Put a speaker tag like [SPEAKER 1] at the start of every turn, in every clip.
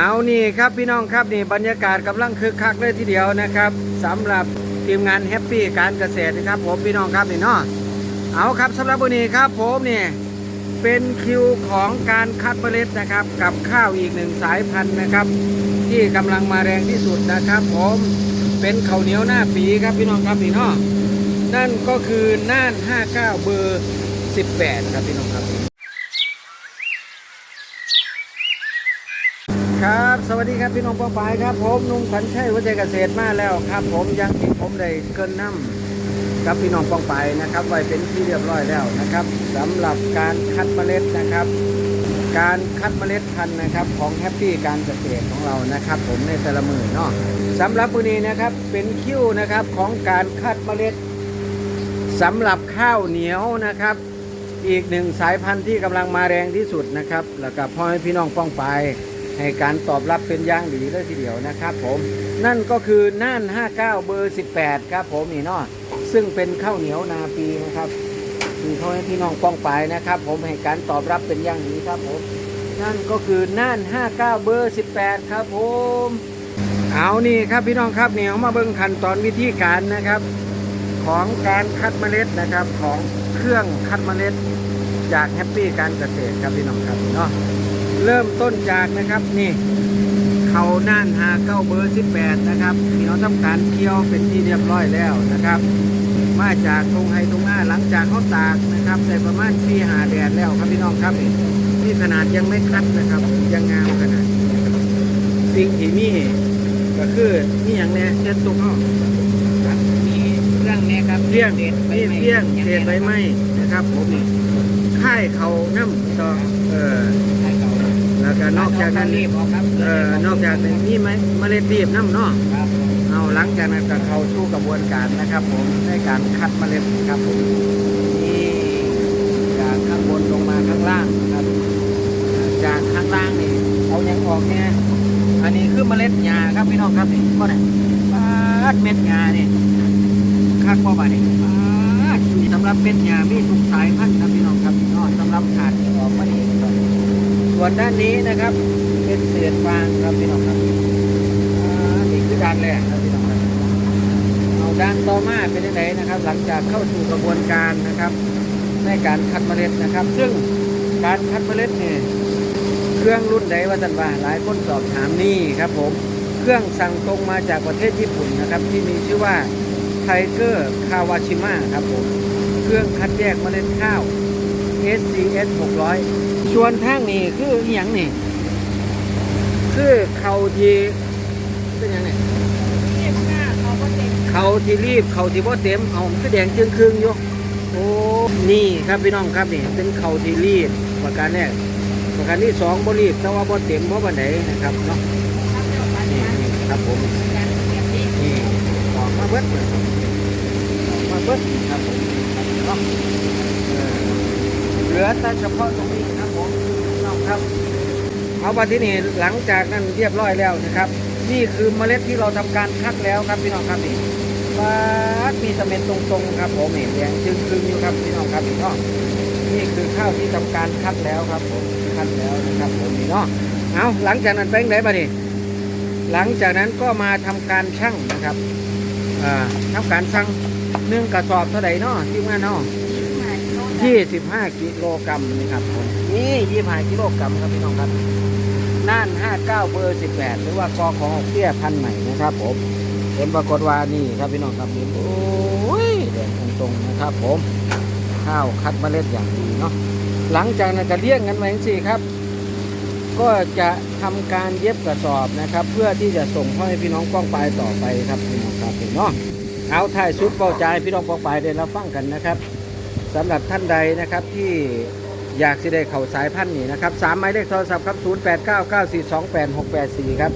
[SPEAKER 1] เอานี่ครับพี่น้องครับนี่บรรยากาศกำลังคึกคักเลยทีเดียวนะครับสำหรับทีมงานแฮปปี้การเกษตรนะครับผมพี่น้องครับนี่เนาะเอาครับสำหรับวันนี้ครับผมนี่เป็นคิวของการคัดเมล็ดนะครับ กับข้าวอีกหนึ่งสายพันธุ์นะครับ ที่กำลังมาแรงที่สุดนะครับ ผมเป็นข้าวเหนียวหน้าปีครับพี่น้องครับนี่เนาะนั่นก็คือน่าน 59 เบอร์ 18 ครับพี่น้องครับ ครับ สวัสดีครับพี่น้องป้องปายครับ ผมนุ่มขวัญชัยวัชเกษตรมาแล้วครับ ผมยังที่ผมได้เกินน้ำกับพี่น้องป้องปายนะครับ ไว้เป็นที่เรียบร้อยแล้วนะครับสำหรับการคัดเมล็ดนะครับ การคัดเมล็ดพันธุ์นะครับ ของแฮปปี้การเกษตรของเรานะครับ ผมในแต่ละมือเนาะสำหรับวันนี้นะครับเป็นคิวนะครับของการคัดเมล็ดสำหรับข้าวเหนียวนะครับ อีกหนึ่งสายพันธุ์ที่กำลังมาแรงที่สุดนะครับ แล้วก็พ่อให้พี่น้องป้องไป ให้การตอบรับเป็นอย่างดีเลยทีเดียวนะครับผมนั่นก็คือน่าน 59 เบอร์ 18 ครับผมนี่เนาะซึ่งเป็นข้าวเหนียวนาปีนะครับคือพ่อให้พี่น้องป้องไปนะครับ ผมให้การตอบรับเป็นอย่างดีครับผมนั่นก็คือน่าน 59 เบอร์ 18 ครับผมเอานี่ครับพี่น้องครับเนี่ยมาเบิ่งขั้นตอนวิธีการนะครับ ของการคัดเมล็ดนะครับของเครื่องคัดเมล็ดจากแฮปปี้การเกษตรครับพี่น้องครับเนาะ เริ่มต้นจากนะครับนี่เขาน่านหาเก้าเบอร์18นะครับพี่น้องทำการเคี่ยวเป็นที่เรียบร้อยแล้วนะครับ มาจากตรงไฮตรงหน้าหลังจากเขาตากนะครับใส่ประมาณปีหาแดดแล้วครับพี่น้องครับนี่นี่ขนาดยังไม่คัดนะครับ ยังงามขนาดนี้นะครับสิ่งที่มีก็คือนี่อย่างเนี้ยเช่นตุกเขา
[SPEAKER 2] มีเครื่องเนี้ยครับ
[SPEAKER 1] เลี้ยง
[SPEAKER 2] เด็ดใบ
[SPEAKER 1] เลี้ยง
[SPEAKER 2] ไม้
[SPEAKER 1] เลี้ยงเศษใบไม้นะครับผมนี่ค่ายเขาน้ำต่อเออ
[SPEAKER 2] ใช่เก่า
[SPEAKER 1] แล้วก็นอกจากนั้น
[SPEAKER 2] รีบออกครับ
[SPEAKER 1] เออนอกจากนี้มีไหมเมล็ดรีบน้ำเนาะ
[SPEAKER 2] ครับ
[SPEAKER 1] เอาหลังจากนั้นก็เข้าสู่กระบวนการนะครับ ผมในการคัดเมล็ดครับผมนี่จากข้างบนลงมาข้างล่างนะครับ จากข้างล่างนี่เอายังออกเนี่ยอันนี้คือเมล็ดหญ้าครับพี่น้องครับนี่ก็เนี่ยปาดเม็ดหญ้านี่คักบ่บาดนี่ปาดสำหรับเม็ดหญ้ามีทุกสายพันธุ์ครับพี่น้องครับพี่น้องสำหรับขาดที่ออกมานี่ครับ ส่วนด้านนี้นะครับ เป็นเศษฟางครับพี่น้องครับนี่คือด้านแรกครับพี่น้องครับเอาด้านต่อมาเป็นยังไงนะครับ หลังจากเข้าสู่กระบวนการนะครับ ในการคัดเมล็ดนะครับ ซึ่งการคัดเมล็ดเนี่ยเครื่องรุ่นใดว่าจันว่าหลายคนสอบถามนี่ครับผมเครื่องสั่งตรงมาจากประเทศญี่ปุ่นนะครับ ที่มีชื่อว่าไทเกอร์คาวาชิมะครับผมเครื่องคัดแยกเมล็ดข้าว SCS 600 ส่วนทางนี้คืออหย่างนี่ คือเขาที่เป็นหยังไง
[SPEAKER 2] เก็บหน้าเขาก็เต็ม
[SPEAKER 1] เขาที่รีบเขาที่บ่เต็มเอาคือแดงจึงครึ่งอยู่โอ้นี่ครับพี่น้องครับนี่ เป็นเขาที่รีบประการแรกประการที่สองบ่รีบแต่ว่าบ่เต็มเพราะวันไหนนะครับเนาะ
[SPEAKER 2] ครับเดี๋ยวไป
[SPEAKER 1] นี่
[SPEAKER 2] นะ
[SPEAKER 1] นี่ครับผม
[SPEAKER 2] การเก็บที่
[SPEAKER 1] นี่ออกมาเบิดเลยออกมาเบิดครับผมเนาะเออเหลือแต่เฉพาะตรงนี้ ครับผมพี่น้องครับเอามาที่นี่หลังจากนั้นเรียบร้อยแล้วนะครับ นี่คือเมล็ดที่เราทำการคัดแล้วครับพี่น้องครับนี่ปาดมีสเม็ดตรงๆครับผมเห็นแดงจึงคืนอยู่ครับพี่น้องครับพี่น้องนี่คือข้าวที่ทำการคัดแล้วครับผมคัดแล้วนะครับผมนี่เนาะเอาหลังจากนั้นเป็นไงบ้างนี่หลังจากนั้นก็มาทำการชั่งนะครับอ่าทำการชั่งหนึ่งกระสอบเท่าไหร่เนาะที่ว่าเนาะ ยี่สิบห้ากิโลกรัมนะครับผมนี่ยี่ห้ากิโลกรัมครับพี่น้องครับน่านห้าเก้าเบอร์สิบแปดหรือว่ากอของเตี้ยพันใหม่นะครับผมผลปรากฏว่านี่ครับพี่น้องครับนี่โอ้ยแดงตรงๆนะครับ ผม ข้าวคัดเมล็ดอย่างดีเนาะหลังจากนั้นก็เลี้ยงกันไว้สิครับ ก็จะทำการเย็บกระสอบนะครับ เพื่อที่จะส่งพ่อให้พี่น้องป้องปลายต่อไปครับพี่น้องครับเนาะเอาถ่ายสุดเป้าใจพี่น้องป้องปลายได้รับฟังกันนะครับ สำหรับท่านใดนะครับที่อยากจะได้เข่าสายพันธุ์นี่นะครับสามหมายเลขโทรศัพท์ครับ 0 8 9 9 4 2 8 6 8 4 ครับ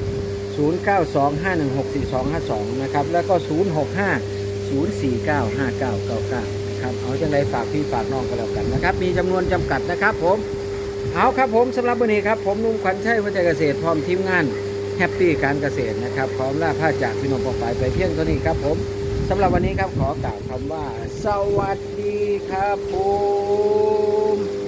[SPEAKER 1] 0 9 2 5 1 6 4 2 5 2 นะครับ แล้วก็ 0 6 5 0 4 9 5 9 9 9ครับเอาจังไรฝากพี่ฝากน้องกันแล้วกันนะครับ มีจำนวนจำกัดนะครับผม เอาครับผมสำหรับวันนี้ครับ ผมนุ่มขวัญชัยวัฒเกษตรพร้อมทีมงานแฮปปี้การเกษตรนะครับพร้อมล่าผ้าจากพี่น้องปองไปไปเพียงเท่านี้ครับผม สำหรับวันนี้ครับขอกล่าวคำว่า สวัสดีครับผม